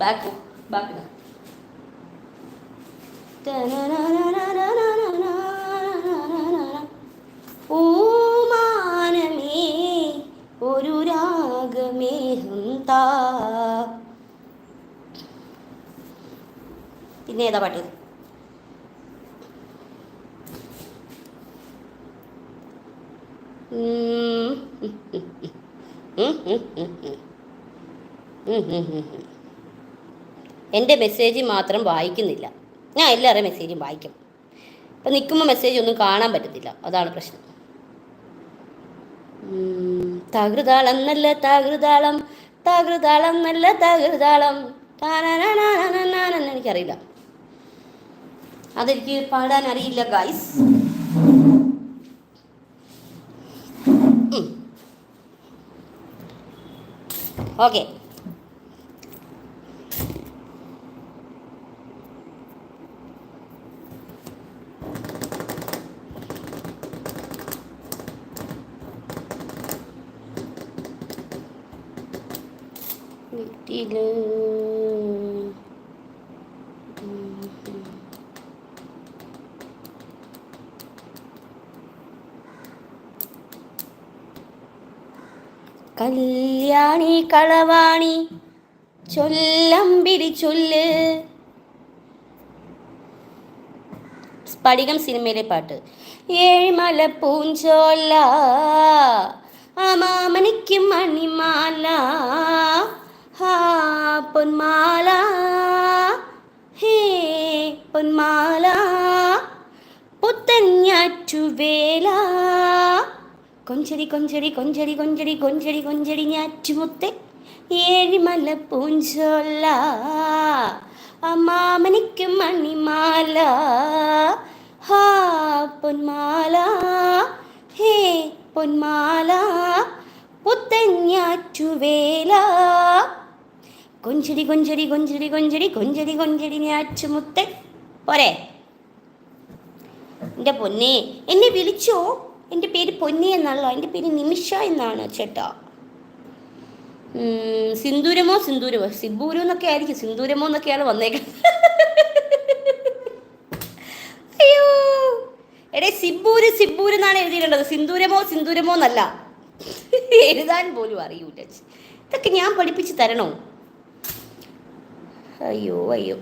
Back back ഓമാനമേ ഒരു രാഗമേ താ പിന്നെ ഏതാ പാട്ട് ഉം. എന്റെ മെസ്സേജ് മാത്രം വായിക്കുന്നില്ല. ഞാൻ എല്ലാവരുടെയും മെസ്സേജും വായിക്കും. അപ്പം നിൽക്കുമ്പോൾ മെസ്സേജ് ഒന്നും കാണാൻ പറ്റത്തില്ല. അതാണ് പ്രശ്നം. തകൃതാളം നല്ല തകൃതാളം തകൃതാളം നല്ല തകൃതാളം. എനിക്കറിയില്ല. അതെനിക്ക് പാടാൻ അറിയില്ല ഗൈസ് ഓക്കെ വീട്ടില് കല്യാണി കളവാണി ചൊല്ലമ്പിടി ചൊല്ല് സ്ഫടികം സിനിമയിലെ പാട്ട് ഏഴിമല പൂഞ്ചോല്ല അമാമനിക്ക് മണിമാല ഹാ പൊന്മാല. ഹേ പൊന്മാല. പുത്തഞ്ഞാറ്റുവേല കൊഞ്ചടി കൊഞ്ചടി കൊഞ്ചടി കൊഞ്ചടി കൊഞ്ചടി കൊഞ്ചടി ഞാറ്റുമുത്തെ ഏഴിമല പൂഞ്ചോല്ല. അമ്മാമനിക്ക് മണിമാല. ഹാ പൊന്മാല. ഹേ പൊന്മാല. പുത്തഞ്ഞാറ്റുവേല കൊഞ്ചടി കൊഞ്ചടി കൊഞ്ചടി കൊഞ്ചടി കൊഞ്ചടി കൊഞ്ചടി ഞാറ്റുമുത്തെ പോരെ. എന്റെ പൊന്നെ എന്നെ വിളിച്ചോ? എന്റെ പേര് പൊന്നി എന്നല്ല എന്റെ പേര് നിമിഷ എന്നാണ് ചേട്ടാ. സിന്ദൂരമോ സിന്ദൂരമോ? സിബൂരോ എന്നൊക്കെ ആയിരിക്കും. സിന്ദൂരമോ എന്നൊക്കെയാണ് വന്നേക്കുന്നത്. അയ്യോ. എടേ സിബൂര് സിബൂര് എന്നാണ് എഴുതിയിട്ടുള്ളത്. സിന്ദൂരമോ സിന്ദൂരമോ എന്നല്ല. എഴുതാൻ പോലും അറിയൂല ഇതൊക്കെ ഞാൻ പഠിപ്പിച്ച് തരണോ? അയ്യോ അയ്യോ.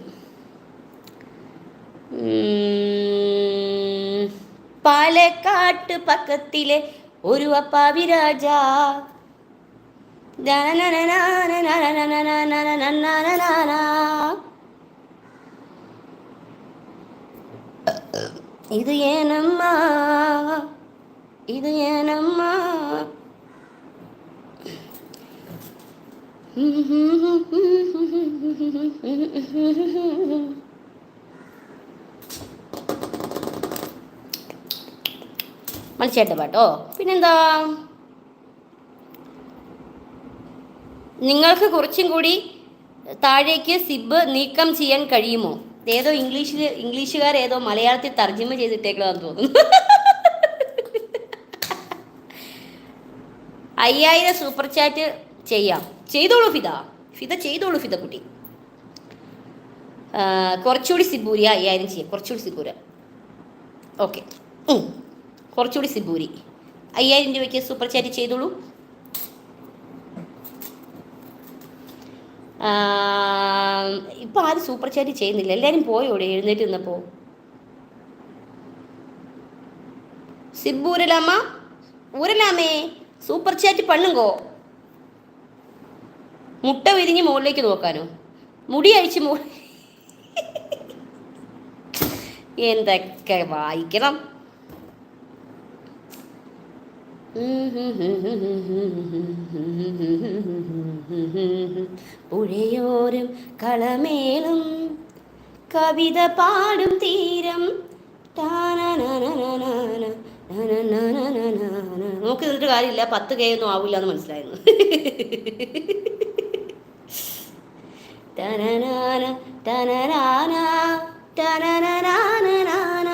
പാലക്കാട്ട് പക്കത്തിലെ ഒരു അപ്പാവി രാജ ഇത് ഏനമ്മ. ഇത് ഏനമ്മ. മത്സ്യേട്ട പാട്ടോ? പിന്നെന്താ? നിങ്ങൾക്ക് കുറച്ചും കൂടി താഴേക്ക് സിബ് നീക്കം ചെയ്യാൻ കഴിയുമോ? ഏതോ ഇംഗ്ലീഷിൽ ഇംഗ്ലീഷുകാർ ഏതോ മലയാളത്തിൽ തർജമ ചെയ്തിട്ടേക്കണമെന്ന് തോന്നുന്നു. അയ്യായിരം സൂപ്പർ ചാറ്റ് ചെയ്യാം. ചെയ്തോളൂ ഫിദ. ഫിദ ചെയ്തോളൂ ഫിദ കുട്ടി. കുറച്ചുകൂടി സിബൂരി അയ്യായിരം ചെയ്യാം. കുറച്ചുകൂടി സിബൂര. ഓക്കെ. കുറച്ചുകൂടി സിബൂരി. അയ്യായിരം രൂപയ്ക്ക് സൂപ്പർ ചാറ്റ് ചെയ്തോളൂ. ഇപ്പം ആരും സൂപ്പർ ചാറ്റ് ചെയ്യുന്നില്ല. എല്ലാവരും പോയോടെ എഴുന്നേറ്റ് നിന്നപ്പോൾ സിബൂരലാമ ഊരലാമേ സൂപ്പർ ചാറ്റ് പണ്ണുങ്കോ മുട്ട വിരിഞ്ഞ് മുകളിലേക്ക് നോക്കാനോ? മുടി അഴിച്ച് മോ എന്തൊക്കെ വായിക്കണം? പുഴയോരം കളമേളം കവിത പാടും തീരം. നോക്കി നിന്നിട്ട് കാര്യമില്ല. പത്ത് കെ ഒന്നും ആവില്ല എന്ന് മനസ്സിലായിരുന്നു. തനനാന, തനനാന, തനനനാനനാ.